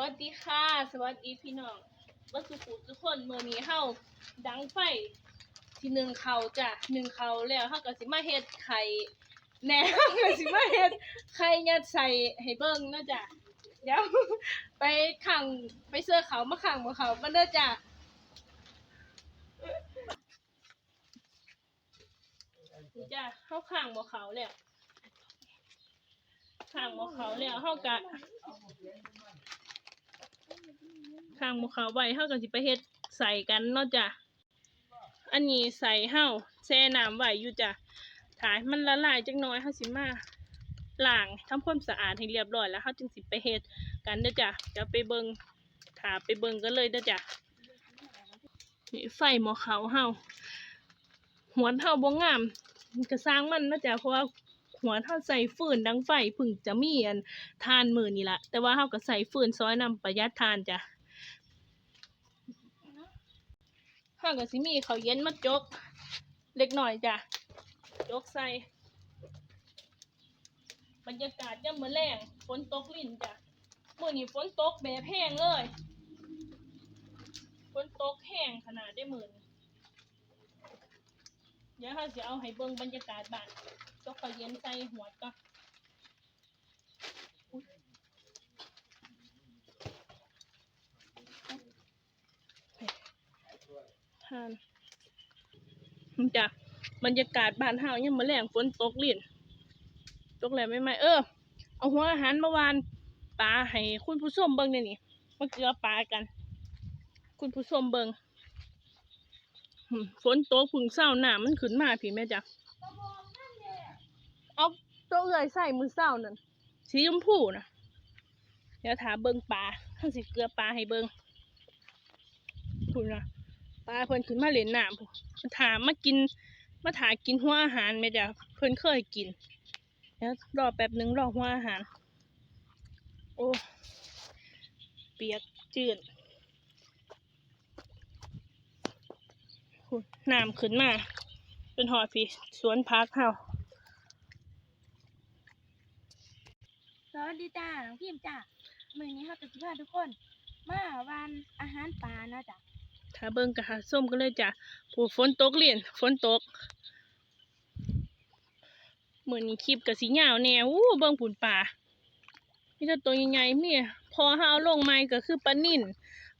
วัสดีค่ะ สวัสดีพี่น้องวัสุขุทุกคนเมื่อนี้เฮาดังไฟที่หนึ่งเขาจ้ะหนึ่งเขาแล้วเฮาก็สิมาเฮ็ดไข่แหนมก็สิมาเฮ็ดไข่ยัดใส่ให้เบิ่งเนาะจ้ะเดี๋ยวไปขังไปเสื้อเขามาขังบ่เขากันเด้อจ้ะนี่จ้ะเฮาขังบ่เขาแล้วขังบ่เขาแล้วเฮากะ ข้างหมูขาวไว้เฮาก็สิไปเฮ็ดใส่กันเนาะจ้ะอันนี้ใส่เฮาแช่น้ำไว้อยู่จ้ะถ่ายมันละลายจักหน่อยเฮาสิมาล้างทำความสะอาดให้เรียบร้อยแล้วเฮาจึงสิไปเฮ็ดกันเด้อจ้ะเดี๋ยวไปเบิ่งถาไปเบิ่งกันเลยเด้อจ้ะนี่ไฟหม้อขาวเฮาหัวเฮาบ่งามก็สร้างมันเนาะจ้ะเพราะว่าหัวเฮาใส่ฟืนดังไฟพึ่งจะมีอันทานมือนี่ละแต่ว่าเฮาก็ใส่ฟืนซอยนำประหยัดทานจ้ะ ข้ากับซิมีเขาเย็นมาจก เล็กหน่อยจ้ะ จกใส่ บรรยากาศย่ำมือแรงฝนตกลิ่นจ้ะเมื่อนี้ฝนตกแบบแห้งเลยฝนตกแห้งขนาดได้หมื่นเดี๋ยวเขาจะเอาให้เบิ่งบรรยากาศบ้านจกเขาเย็นใส่หัวก็ ทานจ้ะบรรยากาศบ้านเฮายังมือแรงฝนตกลิ่นตกแล้วไม่ไหมเออ เอาหัวอาหารเมาวานปลาให้คุณผู้ชมเบิ่งเนี่อยนี่มาเกลือปลากัน คุณผู้ชมเบิงฝนตกพึ่งเศร้าหนามันขึ้นมาพี่แม่จ้ะเอาตัวเอื่อยใส่มือเศร้านั่นสีชมพูนะเดี๋ยวถาเบิ่งปลาท่านสิเกลือปลาให้เบิ่งพูดนะ ปลาเพิ่นขึ้นมาเล่นน้ำพู้นมาถามมากินมาถากินหัวอาหารแม่จ้ะเพิ่นเคยกินแล้วรอแป๊บหนึ่งรอหัวอาหาร โอ้เปียกจืดน้ำขึ้นมาเป็นหอดพี่สวนพักเฮาสวัสดีจ้าน้องพิมจ้ามือนี้เราจะพาทุกคน มาวานอาหารป่าเนาะจ้ะ ถ้าเบิ่งกะหาส้มกันเลยจ้ะผู้ฝนตกเรียนฝนตกเหมือนคลิปกับสียาแนวอู้เบิ่งผุนป่ามีแต่ตัวใหญ่ๆมีพอเฮาเอาลงไม้ก็คือปลานิ่น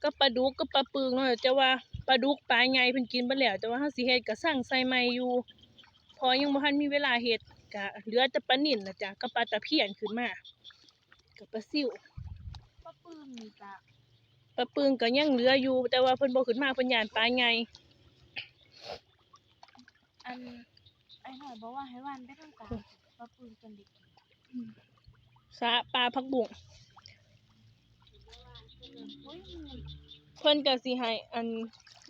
กับปลาดุกกับปลาปึงเนาะจะว่าปลาดุกปลาใหญ่เพิ่นกินไปแล้วแต่ว่าเฮาสิเฮ็ดก็สั่งใส่ไม้อยู่ พอยังบ่ทันมีเวลาเฮ็ดก็เหลือแต่ปลานิ่นนะจ้ะกับปลาตะเพียนขึ้นมากับปลาซิวป้าปื้มนี่จ้ะ ลาปึงก็ยังเหลืออยู่ แต่ว่าเพิ่นบ่ขึ้นมาเพิ่นย่านปลาใหญ่อันไอ้หน่อยบอกว่าให้วานไปทางกลางป้าปื้มจนเด็กสระปลาผักบุ้งโอ้ยเพิ่นก็สิให้อัน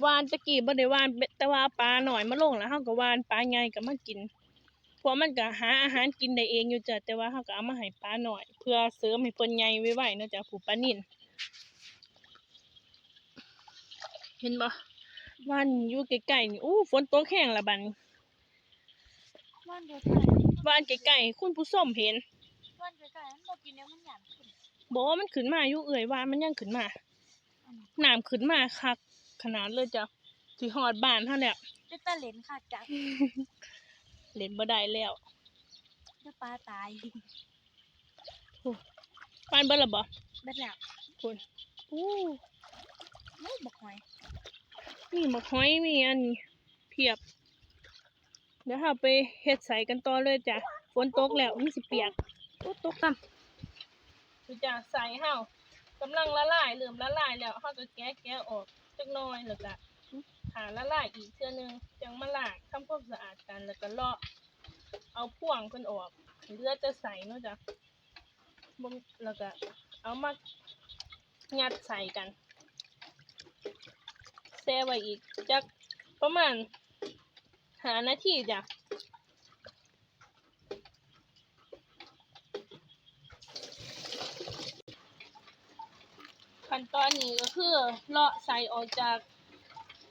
วานตะกี้บ่ได้วานแต่ว่าปลาหน่อยมาลงแล้วเฮาก็วานปลาใหญ่ก็มากินเพราะมันก็หาอาหารกินได้เองอยู่จ้ะแต่ว่าเฮาก็เอามาให้ปลาหน่อย เพื่อเสริมให้เพิ่นใหญ่ไวๆเนาะจ้ะผู้ปลานิ่น เห็นบ่วานอยู่ใกล้ๆนี่อู้ฝนตกแห้งละบัดนี้วานเดียวกันวานใกล้ๆคุณผู้ชมเห็นวานเดียวกันมันบอกกินแล้วมันหยาบขึ้นบอกว่ามันขึ้นมาอยู่เอ่ยวานมันยังขึ้นมาอันนี้น้ำขึ้นมาคักขนาดเลยจ้ะสิฮอดบ้านเฮาแล้วจะตะเหลนค่ะจ้ะเล่นบ่ได้แล้วจะปลาตายบ้านเบิดและบ่เบ็ดแล้วคุณอู้ไม่บอกหน่อย มีหมกหอยมีอันนี้เพียบ เดี๋ยวเราไปเฮ็ดใส่กันต่อเลยจ้ะฝนตกแล้วมันสิเปียกอู้ตกซ้ำดูจ้ะใส่เฮากำลังละลายเริ่มละลายแล้วเฮาก็แกะแกะออกจักหน่อยแล้วก็หาละลายอีกเทื่อนึงจังมาล้างทำความสะอาดกันแล้วก็เลาะเอาพ่วงเพิ่นออกเลือดจะใส่เนาะจ้ะบ่แล้วก็เอามายัดใส่กัน แช่ไว้อีกจักประมาณหานาทีจ้ะขั้นตอนนี้ก็คือเลาะใส่ออกจาก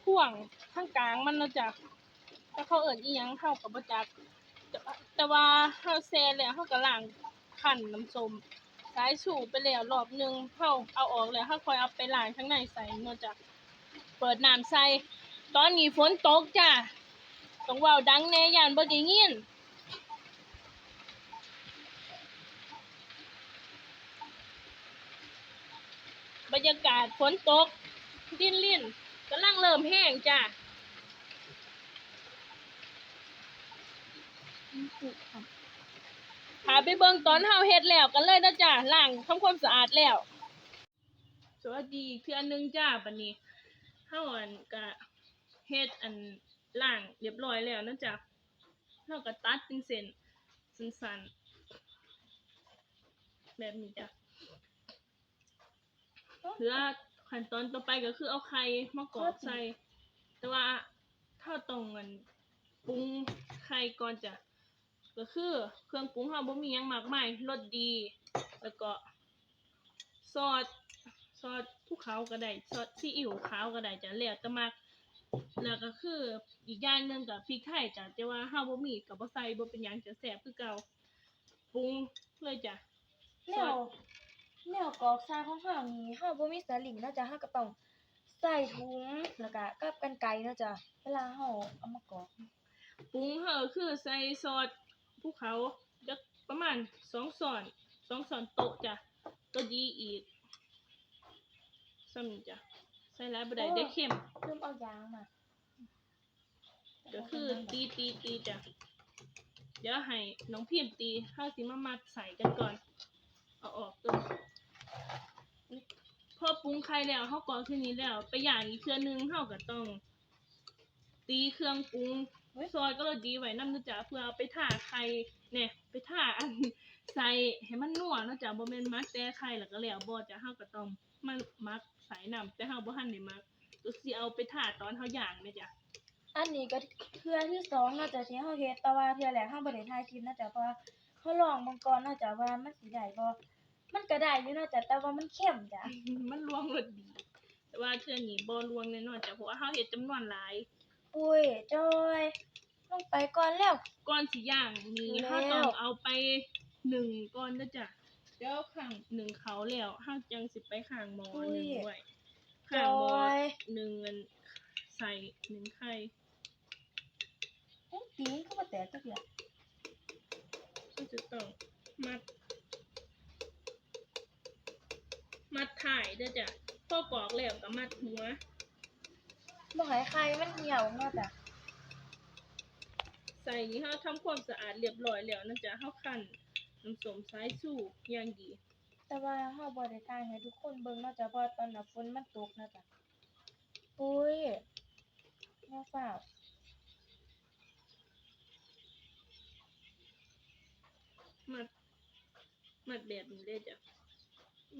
พ่วงข้างกลางมันนาะจ้ะถ้าเขาเอิ้นอีหยังเข้ากับบ่จัก แต่ว่าเฮาแซ่แล้วเฮาก็ล้างคั่นน้ำส้มใส่สายสูบไปแล้วรอบหนึงเฮาเอาออกแล้วเฮาคอยเอาไปล้างข้างในใส่เนาะจ้ะ เปิดน้ำใส่ ตอนนี้ฝนตกจ้ะต้องเว้าดังแน่ยานบ่ได้ยินบรรยากาศฝนตก ดินลิ่นกำลังเริ่มแห้งจ้ะพาไปเบิ่งตอนเฮาเฮ็ดแล้วกันเลยนะจ้ะล้างทำความสะอาดแล้ว สวัสดีอีกเทื่อนึงจ้าบัดนี้ เฮาอันก็เฮ็ดอันล้างเรียบร้อยแล้วนะจ้ะเฮาก็ตัดเป็นเส้นสั้นๆแบบนี้จ้ะเหลือขั้นตอนต่อไปก็คือเอาไข่มากรอกใส่ แต่ว่าถ้าตรงกันปรุงไข่ก่อนจ้ะก็คือเครื่องปรุงเราบ่มีหยังมากมายรสดี แล้วก็ซอสซอส ภูเขาก็ได้ซอสซีอิ๊วขาวก็ได้จ้ะแล้วแต่มักแล้วก็คืออีกอย่างหนึงก็พริกไทยจ้ะแต่ว่าเฮาบ่มีก็บ่ใส่บ่เป็นหยังจะแซ่บคือเก่าปรุงเลยจ้ะแนวแนวกรอกทรายของเฮานี่เฮาบ่มีสลิงเนาะจ้ะเฮาก็ต้องใส่ถุงแล้วก็กับกรรไกรเนาะจ้ะเวลาเฮาเอามากรอกปรุงเฮาคือใส่ซอสภูเขาจักประมาณสองช้อนสองช้อนโต๊ะจ้ะก็ดีอีก ซ้ำนี่จ้ะใส่หลายบ่ได้ได้เค็มลืมเอายางมาก็คือตีตีตีจ้ะ เดี๋ยวให้น้องพิมพ์ตีเฮาสิมามัดใส่กันก่อน เอาออกตัวพอปรุงไข่แล้วเฮากรอกทีนี้แล้ว ไปย่างอีกเทื่อนึงเฮาก็ต้อง ตีเครื่องปรุงซอยก็เลยดีไว้นำนะจ๊ะเพื่อเอาไปท่าไข่เนี่ยไปท่าอันใส่ให้มันนัวเนาะจ๊ะบ่แม่นมักแต่ไข่แล้วก็แล้วบ่จ้ะเฮาก็ต้องมามัก ใส่น้ำแต่เฮาบ่ทันได้มักก็สิเอาไปท่าตอนเฮาย่างเนี่ยจ้ะอันนี้ก็เทื่อที่สองเนาะจ้ะที่เฮาเฮ็ดแต่ว่าเทื่อแรกเฮาบ่ได้ถ่ายคลิปเนาะจ้ะเพราะว่าเฮาลองเบิ่งก่อนเนาะจ้ะว่ามันสิได้บ่มันก็ได้อยู่เนาะจ้ะแต่ว่ามันเข้มจ้ะมันลวงรสดี แต่ว่าเทื่อนี้บ่ลวงแน่นอนจ้ะเพราะว่าเฮาเฮ็ดจำนวนหลายปุ้ยจอยลงไปก่อนแล้วก่อนสิย่างนี่แล้วเฮาต้องเอาไปหนึ่งก่อนนะจ๊ะ เดี๋ยวข้างหนึ่งเขาแล้วเฮาจังสิไปข้างหม้อหนึ่งไว้จข้างหม้ออยหนึ่งอันใส่หนึ่งไข่เอ้ยตีนก็บ่แตกจักเทื่อก็จะต้องมัด มัดถ่ายเด้อจ้ะพอกรอกแล้วก็มัดหัวบ่ให้ไข่มันเหี่ยวเนาะจ้ะใส่นี่เฮาทำความสะอาดเรียบร้อยแล้วนะจ๊ะเฮาคั่น น้ำส้มสายชูอย่างดี แต่ว่าเฮาบ่ได้ถ่ายให้ทุกคนเบิ่งเนาะจ้ะเพราะว่าตอนน่ะฝนมันตกเนาะจ้ะปุ้ยแม่ฟ้าวมัดมัดแบบนี้เลยจ้ะ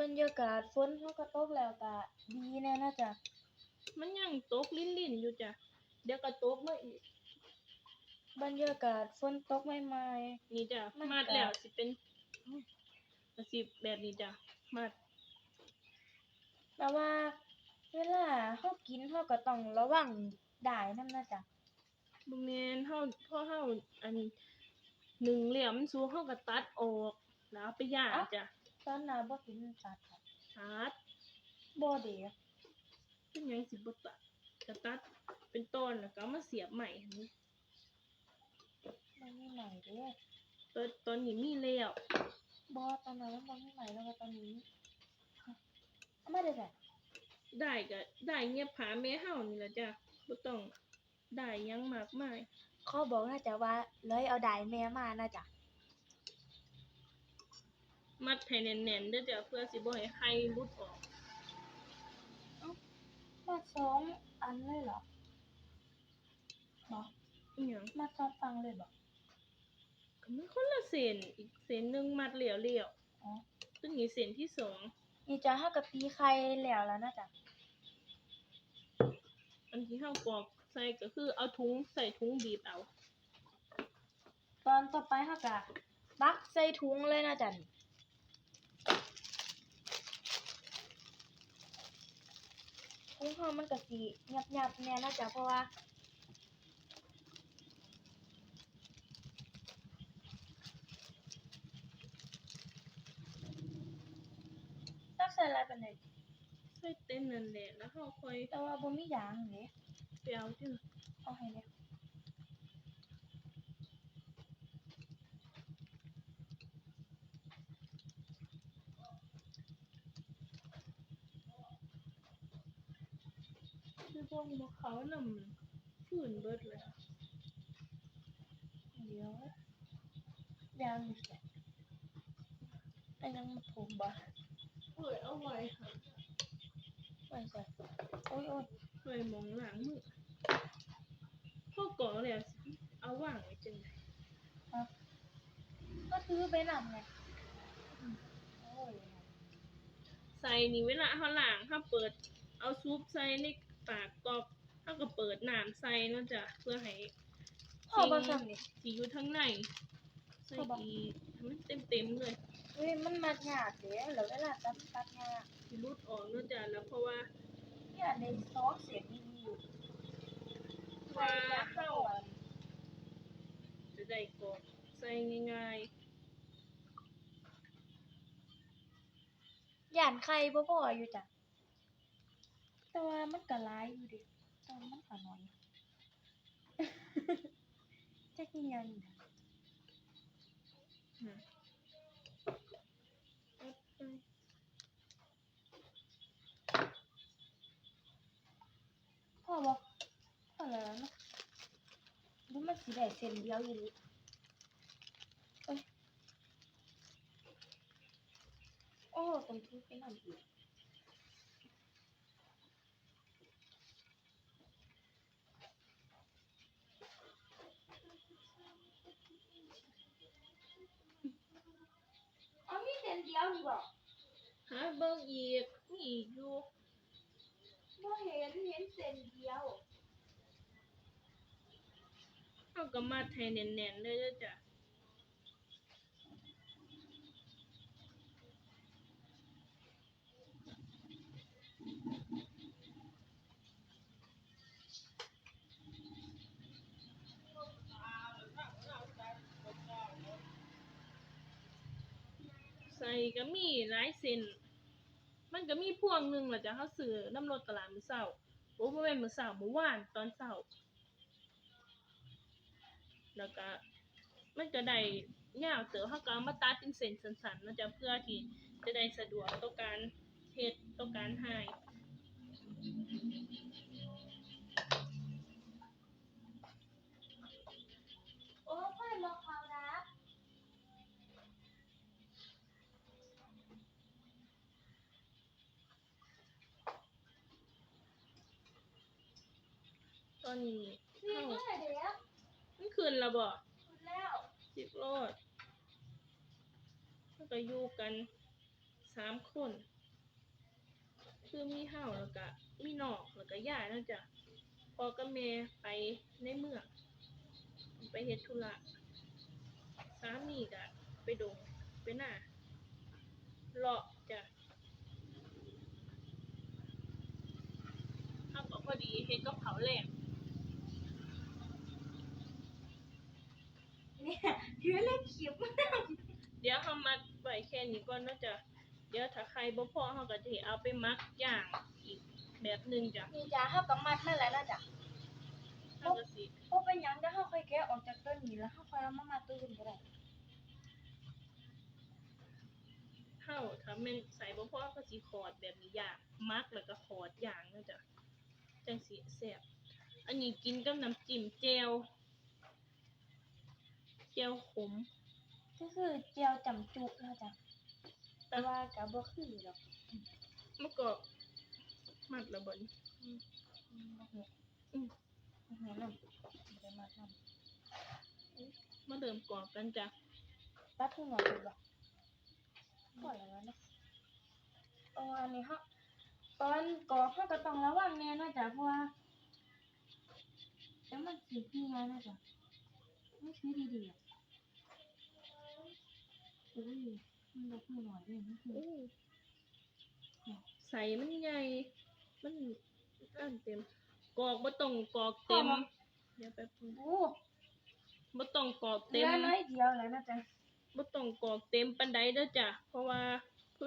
บรรยากาศฝนเขาก็ตกแล้วก็ดีแน่นะจ๊ะมันยังตกลิ้นๆอยู่จ้ะเดี๋ยวก็ตกมาอีก บรรยากาศฝนตกใหม่นี่จ้ะมันมัดก็แล้วสิเป็นก็สิแบบนี้จ้ะมัดๆแต่ว่าเวลาเฮากินเฮาก็ต้องระวังได้นำนะจ๊ะบ่แม่นเฮาพอเฮาอันหนึ่งเหลี่ยมสูเฮาก็ตัดออกแล้วเอาไปย่างจ้ะตอนน่ะบ่กินตัดค่ะตัดบ่เด้เป็นหยังสิบ่ตัดก็ตัดเป็นต้นแล้วก็เอามาเสียบใหม่หั่นนี่ มันมีใหม่เด้ตอนตอนนี้มีแล้วบ่ตอนนั้นมันบ่มีใหม่แล้วก็ตอนนี้เอามาได้จ้ะได้ก็ได้เงียบผาแม่เฮานี่ล่ะจ้ะบ่ต้องได้หยังมากมาย เขาบอกนะจ๊ะว่าเลยเอาได้แม่มานะจ๊ะมัดให้แน่นๆเด้อจ้ะเพื่อสิบ่ให้ไข่หลุดออก มาสองอันเลยเหรอบ่อีหยังมาสองฟังเลยบ่ก็ มันคนละเส้นอีกเส้นหนึงมัดเหลียวอ๋อๆตัวนี้เส้นที่สองนี่จ้ะเฮาก็ตีไข่แล้วแล้วนะจ๊ะอันที่เฮากรอกใส่ก็คือเอาถุงใส่ถุงบีบเอาตอนต่อไปเฮาก็ตักใส่ถุงเลยนะจ๊ะนี่ถุงเฮามันก็สิยับๆแน่นะจ๊ะเพราะว่า ลาย ปานใดใส่เต็มนั่นแหละแล้วเฮาค่อยแต่ว่าบ่มียางเด้ไปเอาที่เอาให้เนี่ยคือพวกมะเขานำฝืนเบิดเลยเดี๋ยว ยางนี่แหละแต่ยังมาถูกบ่ เอ้ยเอาไว้ค่ะไว้ใส่โอ้ยโอ้ยไว้หมองหลังมือพ่อก่อแล้วสิเอาวางไว้จังได๋ก็ถือไปนำไงโอ้ยใส่นี่เวลาเฮาหล้างเฮาเปิด เอาซุปใส่ในปากกอบเฮาก็เปิดน้ำใส่เนาะจ้ะเพื่อให้พ่อบ่ซ้ำนี่สิอยู่ทั้งในใส่พ่อบอกอีกให้มันเต็มๆเลย เฮ้ยมันมัดยากเด้แล้วเวลาตัดตัดยากสิรุดออกเนาะจ้ะแล้วเพราะว่าเนี่ยในซอสเสียงดีอยู่ว่าเฮาจะได้กรอกใส่ง่ายย่านไข่บ่พออยู่จ้ะแต่ว่ามันก็หลายอยู่ดิแต่ว่ามันก็น้อยจักอียังนี่น เอาไปพ่อบอกพ่อแล้วนะดูมันสีแดงเส้นเดียวอยู่ดิเอ้ยโอ้ตรงที่ไปนั่นอีก อามีเส้นเดียวนี่บ่หาเบิ่งอีกมีอีกอยู่บ่เห็นเห็นเส้นเดียวเอาก็มัดให้แน่นๆเลยเด้อจ้ะ ก็มีหลายเส้น มันก็มีพวงหนึ่งแหละจ้ะเขาซื้อน้ำรถตลาดมือเส้าโอ้บ่แม่นมือเส้ามื้อวานตอนเส้า แล้วก็มันจะได้ยาวเต๋อเขาก็มาตัดเป็นเส้นสันๆเนาะจ้ะเพื่อที่จะได้สะดวกต่อการเฮ็ดต่อการหาย โอ้พ่อรอเขานะ ต อนนี้นี่เข้าเมื่อไหร่เดี๋ยวมันคืนและบ่คุณแล้วสิบโลดแล้วก็อยู่กันสามคน คือมีเฮาแล้วก็มีนองแล้วก็ย่าเนาะจ้ะพอกับแม่ไปในเมืองไปเฮ็ดธุระสามีก็ไปดงไปหน้าเลาะจ้ะเฮาก็พอดีเฮ็ดกับเขาวแลง เนี่ยถือเลขขีบเดี๋ยวเขามัดไว้แค่นี้ก่อนเนาะจ้ะเดี๋ยวถ้าใครบ่พอเขาก็จะเอาไปมักย่างอีกแบบหนึงจ้ะนี่จ้าเฮากับมัดมาแล้วนะจ้ะเขาก็สิบ่เป็นหยังเดี๋ยวเฮาค่อยแกะออกจากต้นนี้แล้วเฮาค่อยเอามามัดตัวอื่นก็ได้เฮาถ้าแม่นใส่บ่พอก็สิขอดแบบนี้ย่างมักแล้วก็ขอดย่างเนาะจ้ะจังสิแซ่บอันนี้กินกับน้ำจิ้มแจ่ว แจ่วขม ก็คือเจียวจำจุนะจ้ะแต่ว่าก็บ่คือดอกมันก็มัดแล้วบ่นี่อืมบ่เฮ็ดอืมบ่เฮ็ดนำบ่ได้มัดนำมาเริ่มกรอกกันจ้ะตัดหัวเลยบ่พอแล้วเนาะเอาอันนี้เฮาตอนกรอกเฮาก็ต้องระวังแน่เนาะจ้ะเพราะว่าเดี๋ยวมันสิเหี่ยนะจ้ะ ไม่คือดีๆอะอุ้ยมันบ่คือหน่อยเด้มันคืออู้ใส่มันใหญ่ มันอันเต็มกรอกบ่ต้องกรอกเต็ม เดี๋ยวแป๊บนึงโอ้บ่ต้องกรอกเหลืเต็มอน้อยเดียวแล้วนะจ๊ะบ่ต้องกรอกเต็มปานใดเด้อจ้ะ เพราะว่า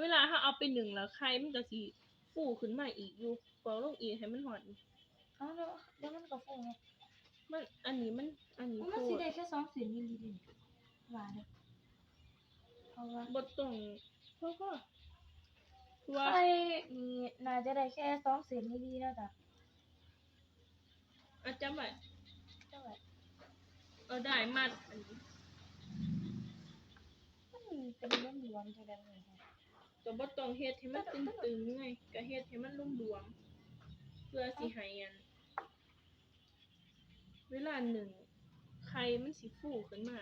เวลาถ้าเอาไปหนึ่งแล้วไข่มันก็สิฟูขึ้นมาอีกอยู่กรองลงอีกให้มันหอน เอาแล้วเดี๋ยวมันก็ฟูไง มันอันนี้มัน อันนี้มันฟูสิได้แค่สองเศษมิลลิลิตรว่าเด้อเพราะว่าบ่ต้องเพราะว่าว่าไข่นี่น่าจะได้แค่สองเศษมิลลิแล้วจ้ะอาจารย์ว่าเท่าไหร่เอาได้มาอันนี้มันเป็นเรื่องรวมจังได๋บ่รู้ก็บ่ต้องเฮ็ดให้มันตึงๆไงก็เฮ็ดให้มันรวมๆเพื่อสิให้อัน เวลาหนึ่งไข่มันสิฟูขึ้นมา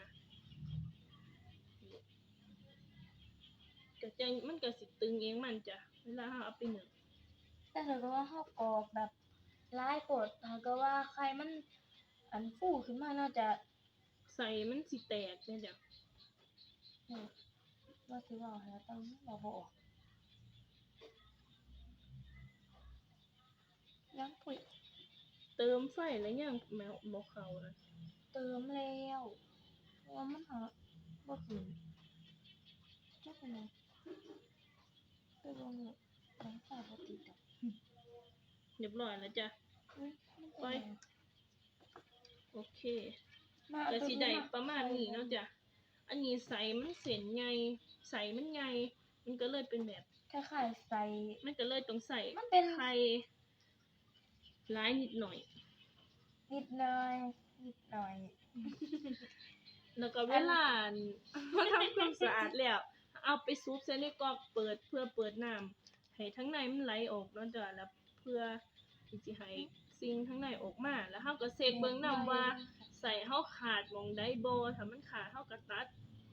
ก็จังมันก็สิตึงเองมันจ้ะเวลาเราเอาไปหนึ่งแต่ถ้าเกิดว่าเฮากรอกแบบหลายโพดถ้าเกิดว่าไข่มันอันฟูขึ้นมาน่าจะใส่มันสิแตกเนี่ยจ้ะอืมว่าสิเว้าให้ต้องเราบ่ออกยังปุ๋ย เติมไฟแล้วยังแมวบ่เข้านะเติมแล้วเพราะว่ามันหาบ่ขึ้นจักเป็นไงไปเบิ่งเลยหลังคาบ่ติดดอกเรียบร้อยแล้วจ้ะ อุ๊ยมันเป็นไปไงโอเคมาเอาก็ตัวสินี้ได้มาประมาณนี้เนาะจ้ะอันนี้ใส่มันเส้นใหญ่ใส่มันใหญ่มันก็เลยเป็นแบบคล้ายๆใส่มันก็เลยต้องใส่มันเป็นไข่ ร้ายนิดหน่อย นิดหน่อยนิดหน่อย แล้วก็เวลาเราทำความสะอาดแล้ว เอาไปซุปใส่ในกรอกเปิดเพื่อเปิดน้ำให้ทั้งในมันไหลออกเนาะจ้ะแล้วเพื่อที่สิให้สิ่งทั้งในออกมา แล้วเฮาก็เช็คเบิ่งนํว่าใส่เฮาขาดหมองใดบ่ถ้ามันขาดเฮาก็ตัด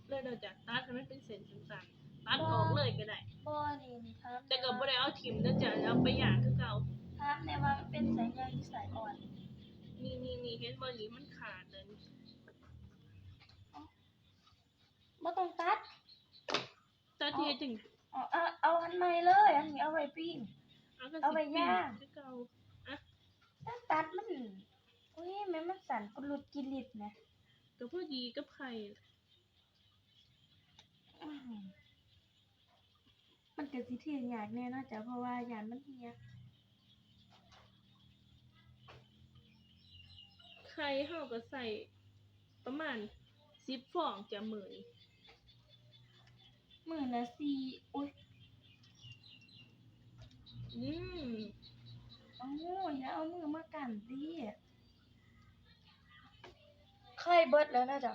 เลยเนาะจ้ะตัดให้มันเป็นเส้นสั้นๆตัดออกเลยก็ได้บ่นี่ถามแต่ก็บ่ได้เอาทิ่มเนาะจ้ะเอาไปย่างคือเก่า ถามแน่ว่ามันเป็นสายใยหรือสายอ่อน นี่นี่นี่เห็นบ่นี่มันขาดเลยบ่ต้องตัดตัดเฮ็ดจังเอาเอาเอาอันใหม่เลย อันนี้เอาไว้ปิ้งเอาก็เอาสิไปปิ้ย่าง คือเก่าถ้าตัดมันอุ้ยแม่มันสั่นกุลุดกิลิดนะก็พอดีกับไข่อื้อหือมันก็สิเทียงยากแน่เนาะจ้ะเพราะว่ายานมันเฮีย ไข่เฮาก็ใส่ประมาณ10ฟองจะมื้อนี้มื้อละสี่อุ้ยอืมเอาอย่าเอามือมากันสิไข่เบิดแล้วนะจ๊ะ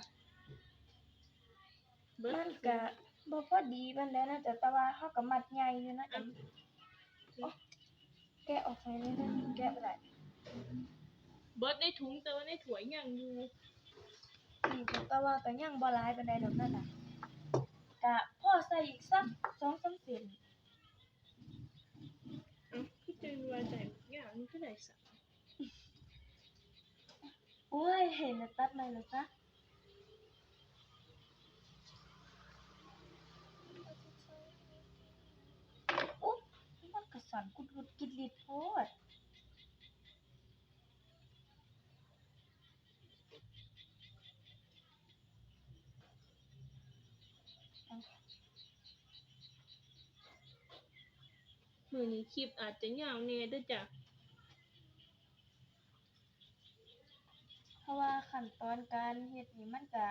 เบิดมันก็บ่พอดีปานใดนะจ๊ะแต่ว่าเฮาก็มัดใหญ่อยู่นะจ๊ะโอ๊ะแกะออกไปเลยนะแกะบ่ได้ เบิดในถุงแต่ว่าในถ้วยยังอยู่นี่ก็แต่ว่าก็ยังบ่หลายปานใดดอกนั่นน่ะก็พอใส่อีกสัก2-3เส้นเอ้าพี่เจนว่าใจอย่างนี้ก็ได้สักโอ้ยเห็นแล้วตัดเลยเหรอจ๊ะโอ๊ะมันก็สั่นกุดๆกิดลิดโพด มื้อนี้คลิปอาจจะยาวแน่เด้อจ้ะเพราะว่าขั้นตอนการเฮ็ดนี่มันก็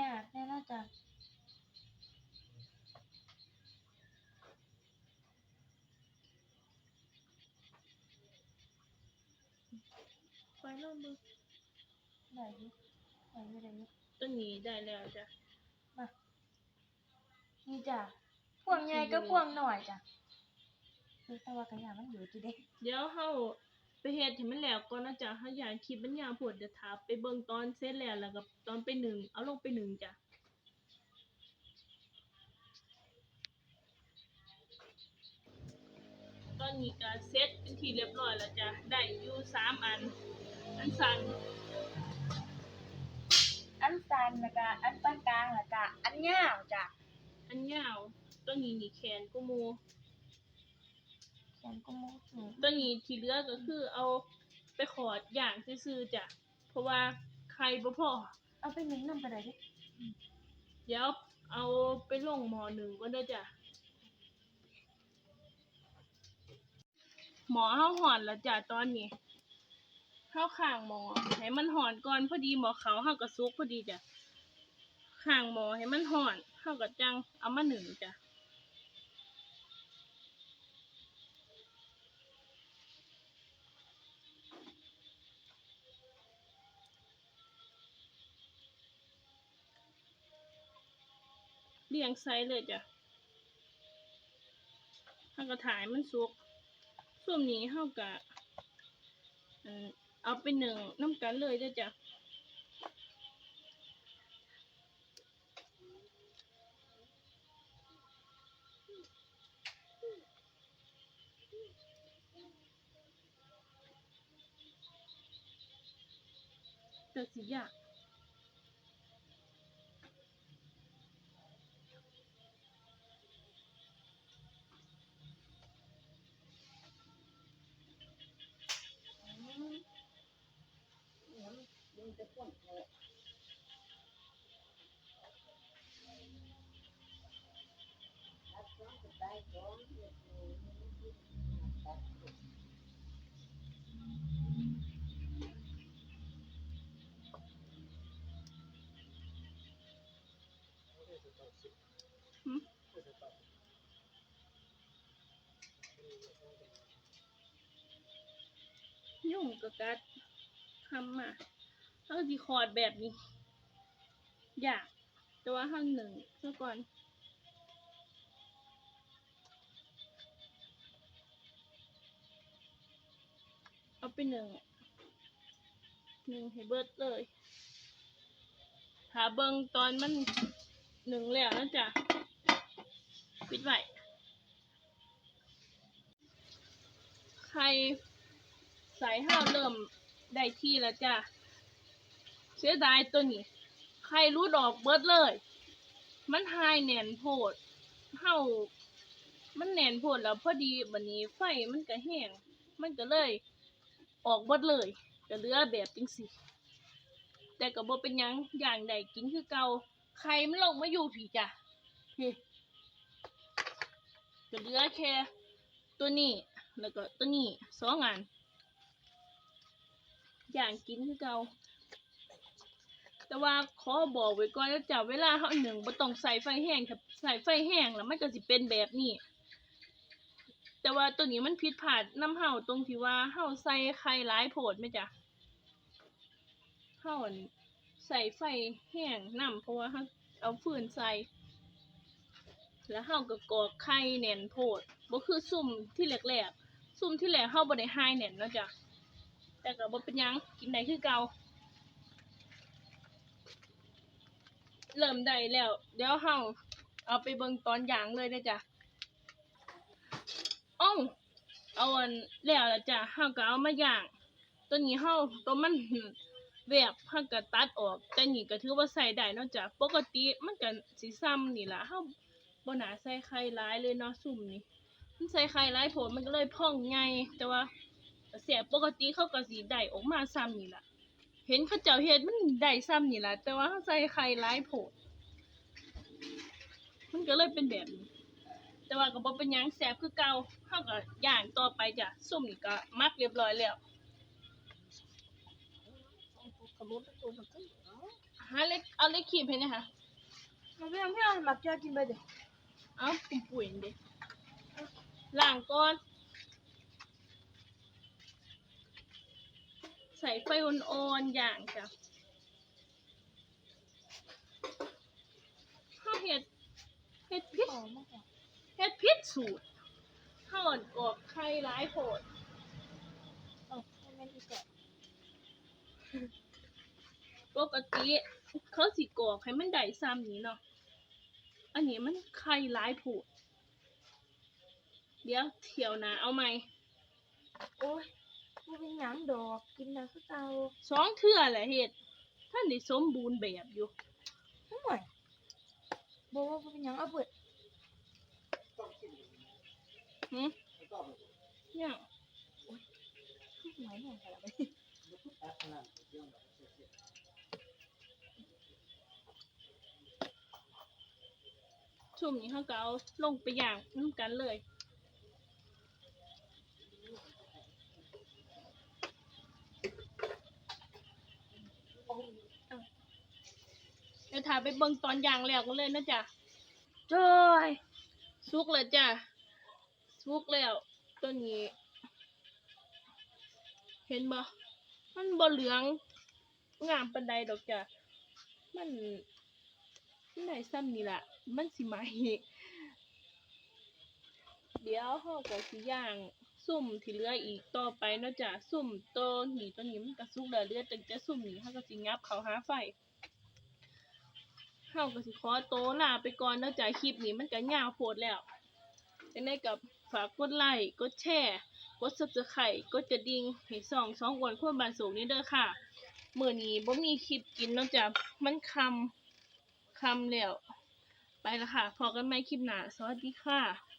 ยากแน่เนาะจ๊ะไปลองดูได้อยู่ได้อยู่ได้อยู่ตัวนี้ได้แล้วจ้ะมานี่จ้ะพวงใหญ่ก็พวงหน่อยจ้ะ เออแต่ว่าก็ยากมันอยู่อยู่เด้เดี๋ยวเฮาไปเฮ็ดให้มันแล้วก่อนนะจ๊ะเฮาอยากคลิปมันยาวโพดเดี๋ยวถาไปเบิ่งตอนเสร็จแล้วแล้วก็ตอนไปหนึ่งเอาลงไปหนึ่งจ้ะตอนนี้ก็เสร็จเป็นที่เรียบร้อยแล้วจ้ะ ได้อยู่สามอัน อันสั่นอันสั้นแล้วก็อันปานกลางแล้วก็อันยาวจ้ะ อันยาวตัวนี้นี่แขนกูมู ตัวนี้ที่เหลือก็คือเอาไปขอดอย่างซื่อจ้ะเพราะว่าใครบ่พอเอาไปหนึ่งนำไปไหนดิเดี๋ยวเอาไปลงหมอหนึ่งก็ได้จ้ะหมอเข้าหอนแล้วจ้ะตอนนี้เข้าข้างหมอให้มันหอนก่อนพอดีหมอเขาเฮากับซุกพอดีจ้ะข้างหมอให้มันหอนเข้ากับจังเอามาหนึ่งจ้ะ เรียงไซเลยจ้ะเฮาก็ถ่ายมันสุกส่วนนี้เฮาก็เอ่อเอาไปหนึ่งน้ำกันเลยด้อจ้ะแต่สิยาก ยุ่งกับกัดทำมาเขาสิคอร์ดแบบนี้ อยากแต่ว่าห้างหนึ่งซะก่อน เอา ไปหนึ่งหนึ่งให้เบิดเลย หาเบิงตอนมันหนึ่งแล้วนะจ๊ะปิดไว้ใครใส่ห้าวเริ่มได้ที่แล้วจ้ะเสียดายตัวนี้ใครรู้ดอกเบิดเลย มันหายแน่นโพดเฮามันแน่นโพดแล้วพอดีบัดนี้ไฟมันก็แห้งมันก็เลย ออกเบิดเลยก็เหลือแบบจังสิแต่ก็บ่เป็นยังอย่างใดกินคือเกาใครมันลงมาอยู่ผีจ้ะเฮ้ก็เหลือแค่ตัวนี้แล้วก็ตัวนี้สองอันอย่างกินคือเกาแต่ว่าขอบอกไว้ก่อนจะเวลาเฮาหนึ่งบ่ต้องใส่ไฟแห้งถ้าใส่ไฟแห้งแล้วมันก็สิเป็นแบบนี้ แต่ว่าตัวนี้มันผิดพลาดน้ำเฮาตรงที่ว่าเฮาใส่ไข่หลายโพดไหมจ๊ะเฮาอั่นใส่ไฟแห้งน้ำเพราะว่าเอาฟืนใส่แล้วเฮาก็กอกไข่แน่นโพดบ่คือซุ่มที่แรกๆซุ่มที่แรกเฮาบ่ได้หายแน่นนะจ้ะแต่ก็บ่เป็นยังกินได้คือเก่าเริ่มได้แล้ว เดี๋ยวเฮาเอาไปเบิ่งตอนย่างเลยเด้อจ้ะ อ้าเอาอันแล้วละจ้ะเฮาก็เอามาย่างตัวนี้เฮาตัวมันแวบเฮาก็ตัดออกแต่นี่ก็ถือว่าใส่ได้เนาะจ้ะปกติมันก็สิซ้ำนี่ล่ะเฮาบ่น่าใส่ไข่หลายเลยเนาะซุ่มนี่มันใส่ไข่หลายโพดมันก็เลยพองใหญ่แต่ว่าเสียปกติเขาก็สิได้ออกมาซ้ำนี่ล่ะเห็นเขาเจ้าเฮ็ดมันได้ซ้ำนี่ล่ะแต่ว่าเฮาใส่ไข่หลายโพดมันก็เลยเป็นแบบนี้ แต่ว่าก็บ่เป็นหยังแซ่บคือเก่าเฮาก็ย่างต่อไปจ้ะส้มนี่ก็มักเรียบร้อยแล้วหาเล็กเอาเล็กขีบให้นะคะมันไม่ทำให้เราหมักเจ้ากินไปเดี๋ยวเอาปุ่มปุ๋ยเด้ล้างก่อนใส่ไฟอ่อนๆอย่างจ้ะเฮาเฮ็ดเฮ็ดพิษหอมมากค่ะเฮ็ดพิษสูตรเฮาอั่นกรอกไข่หลายโพดเอ๋อให้แม่ดีกว่าปกติเขาสิกรอกให้มันได้ซ้ำนี้เนาะ อันนี้มันไข่หลายโผูดเดี๋ยวเที่ยวหนะเอาไหมโอ้ยมันเป็นหยังดอก กินแล้วคือเก่าสองเทื่อแหละเฮ็ดท่านได้สมบูรณ์แบบอยู่ ห่วยบอกว่ามันเป็นหยังเอาเปิด เนี่ยโอ๊ยหวยแน่ขนาดนี้เขาก็เอาลงไปอย่างนุ่มกันเลยเดี๋ยวถ่ายไปเบิ่งตอนอย่างแล้วกันเลยนะจ๊ะจ้อยสุกเลยจ้ะ สุกแล้วตัวนี้ เห็นบ่มันบ่เหลืองงามปานใดดอกจ้ะมันมันได้ซ้ำนี่ล่ะ มันสิไหมเดี๋ยวเฮาก็สิย่าง ซุ่มที่เหลืออีกต่อไปเนาะจ้ะซุ่มตัวนี้ตัวนี้มันก็สุกแล้วเลือแต่จะซุ่มนี้เฮาก็สิงับเขาหาไฟเฮาก็สิขอโตวลาไปก่อนเนาะจ้ะคลิปนี้มันก็ยาวโพดแล้วจังได๋ก็ ฝากกดไลค์กดแชร์กด Subscribe กดกระดิ่งให้ส่องสองอ้วนคนบ้านสูงนี้เด้อค่ะมื้อนี้บ่มีคลิปกินนอกจากมันคำคำแล้วไปละค่ะพอกันใหม่คลิปหน้าสวัสดีค่ะ